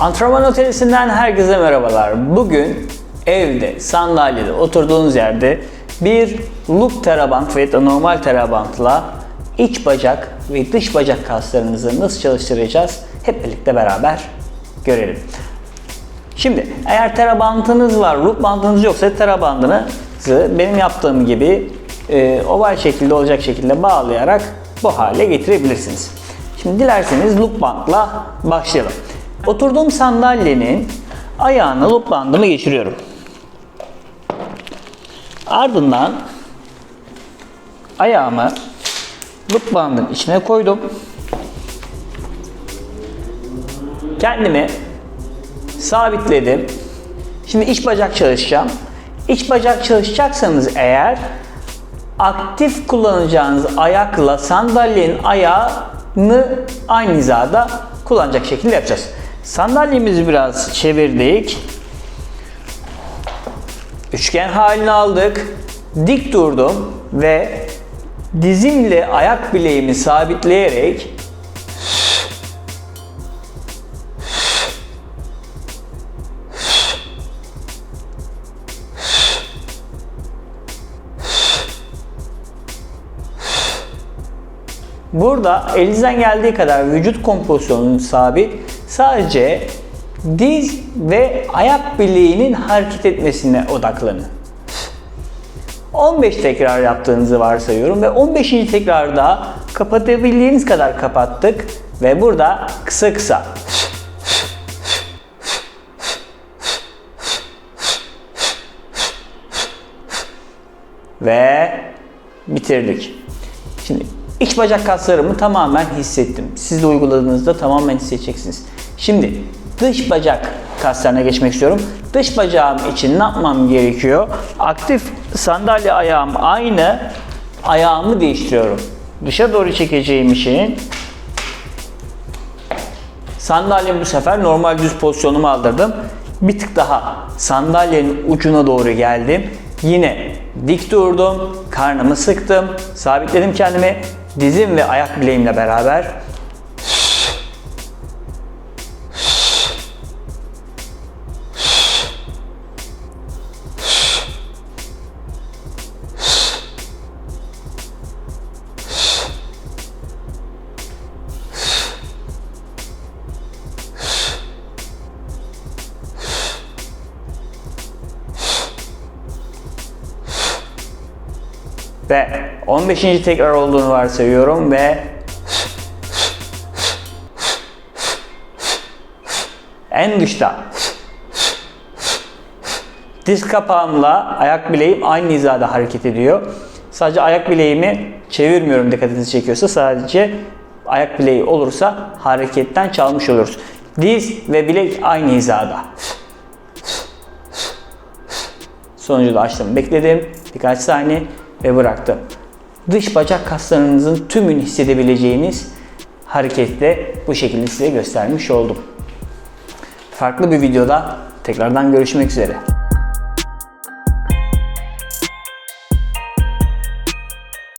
Antrenman Otelisi'nden herkese merhabalar. Bugün evde, sandalyede, oturduğunuz yerde bir loop terabant ve normal terabantla iç bacak ve dış bacak kaslarınızı nasıl çalıştıracağız hep birlikte beraber görelim. Şimdi eğer terabantınız var, loop bandınız yoksa terabandınızı benim yaptığım gibi e, oval şekilde olacak şekilde bağlayarak bu hale getirebilirsiniz. Şimdi dilerseniz loop bandla başlayalım. Oturduğum sandalyenin ayağına loop bandımı geçiriyorum. Ardından ayağımı loop bandın içine koydum. Kendimi sabitledim. Şimdi iç bacak çalışacağım. İç bacak çalışacaksanız eğer aktif kullanacağınız ayakla sandalyenin ayağını aynı hizada kullanacak şekilde yapacağız. Sandalyemizi biraz çevirdik. Üçgen halini aldık. Dik durdum ve dizimle ayak bileğimi sabitleyerek Burada elinizden geldiği kadar vücut kompozisyonunun sabit. Sadece diz ve ayak bileğinin hareket etmesine odaklanın. 15 tekrar yaptığınızı varsayıyorum ve 15. tekrarda kapatabildiğiniz kadar kapattık ve burada kısa kısa ve bitirdik. Şimdi iç bacak kaslarımı tamamen hissettim. Siz de uyguladığınızda tamamen hissedeceksiniz. Şimdi dış bacak kaslarına geçmek istiyorum. Dış bacağım için ne yapmam gerekiyor? Aktif sandalye ayağım aynı. Ayağımı değiştiriyorum. Dışa doğru çekeceğim için sandalyemi bu sefer normal düz pozisyonumu aldırdım. Bir tık daha sandalyenin ucuna doğru geldim. Yine dik durdum, karnımı sıktım, sabitledim kendimi. Dizim ve ayak bileğimle beraber ve 15. tekrar olduğunu varsayıyorum ve en dışta diz kapağımla ayak bileğim aynı hizada hareket ediyor. Sadece ayak bileğimi çevirmiyorum dikkatinizi çekiyorsa sadece ayak bileği olursa hareketten çalmış oluruz. Diz ve bilek aynı hizada. Sonucu da açtım. Bekledim. Birkaç saniye ve bıraktım. Dış bacak kaslarınızın tümünü hissedebileceğiniz hareketle bu şekilde size göstermiş oldum. Farklı bir videoda tekrardan görüşmek üzere.